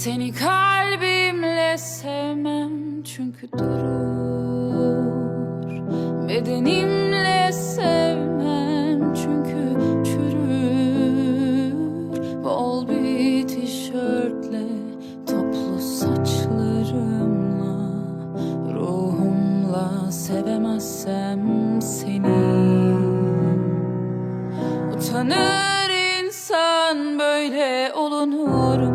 Seni kalbimle sevmem çünkü durur. Bedenimle sevmem çünkü çürür. Bol bir tişörtle toplu saçlarımla Ruhumla sevemezsem seni. Utanır insan böyle olunur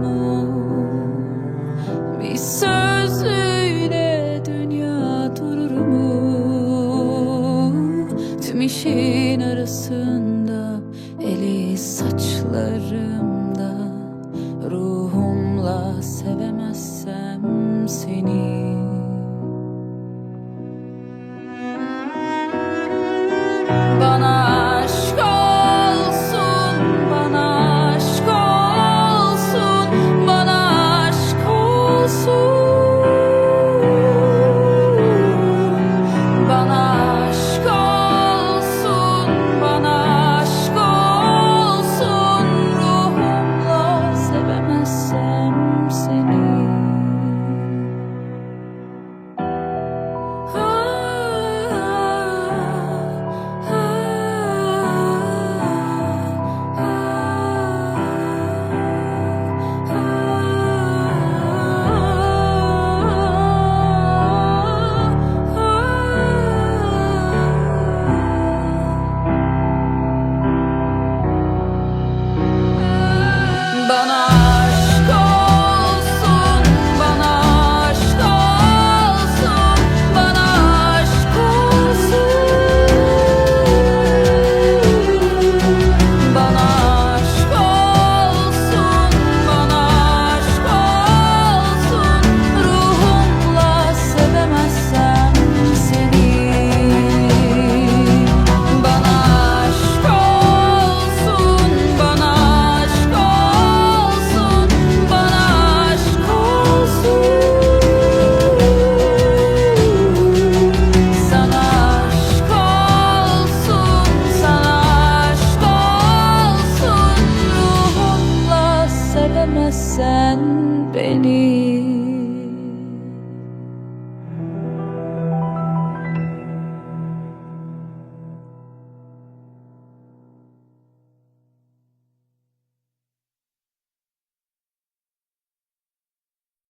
Tüm işin arasında eli saçlarımda. Ruhumla sevemezsem seni. Bana sen beni